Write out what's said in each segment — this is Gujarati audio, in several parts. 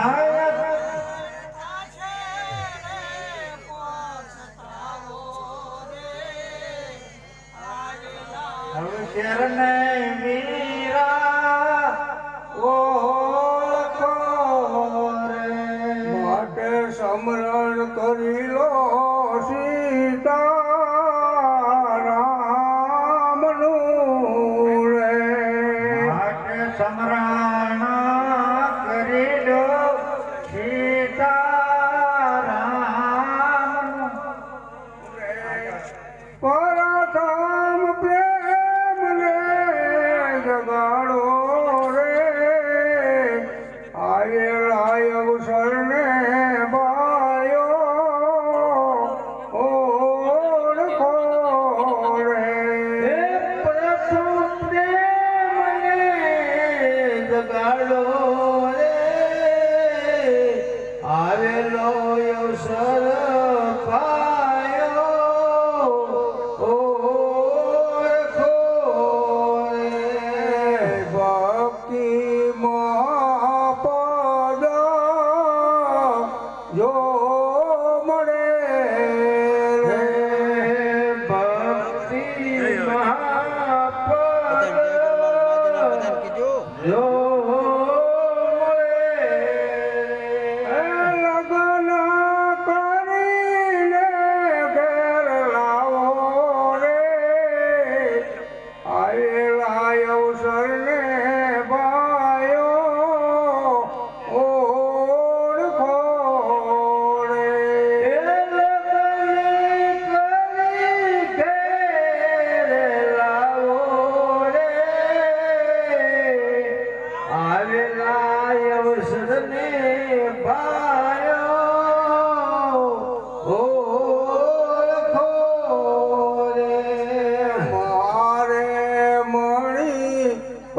નારાયણ શરણ મીરા ઓ માટે સમરણ કરી લો સીતા રામનું રે. માટે સમરણ ગાળો આવેલો અવસર પાયો ઓળખો રે. ભક્તિ જો મળે ભક્તિ મહાપદ. જો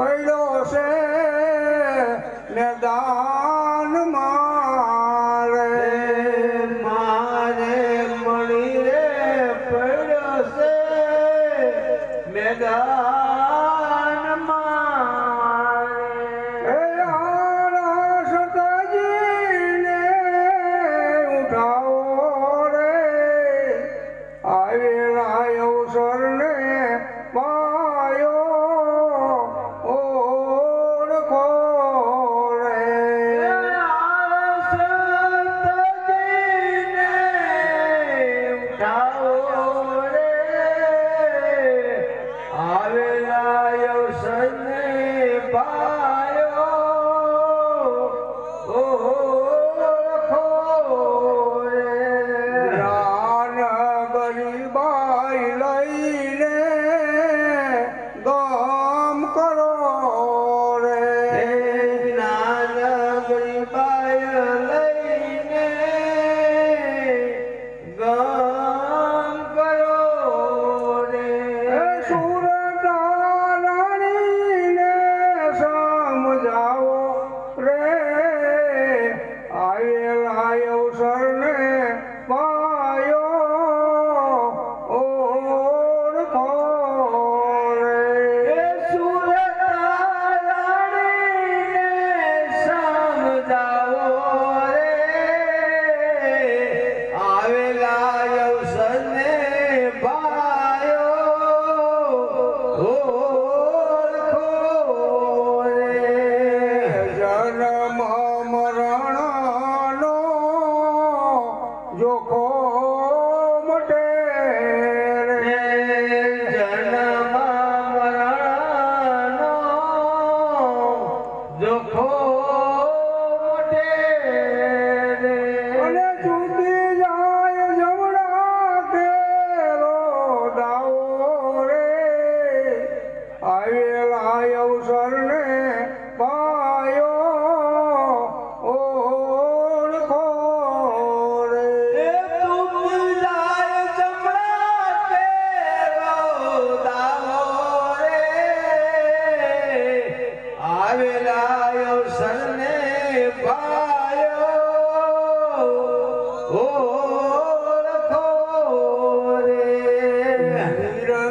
Word 家有神呐、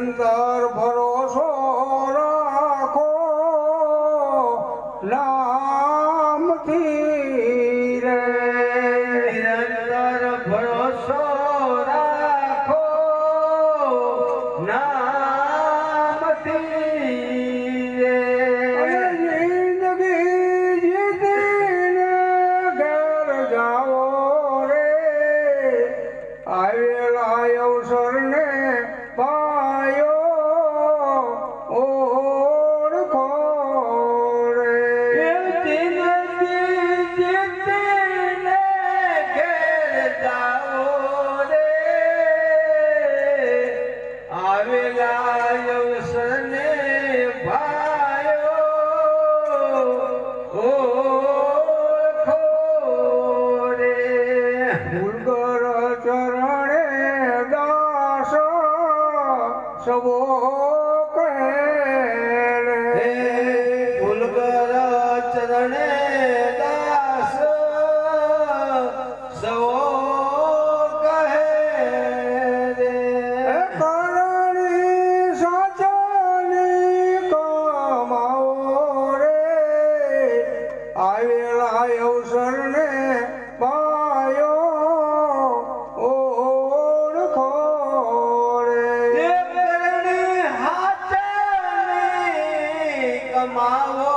અંદર ભરોસો રાખો. નામથી રે. નિરંતર ભરોસો રાખો. નામથી આવેલા અવસરને ભાયો. ઓળખો રે. ગુરગર ચરણે દાસ સવો કહે રે ગુલગર ચરણે Mahalo.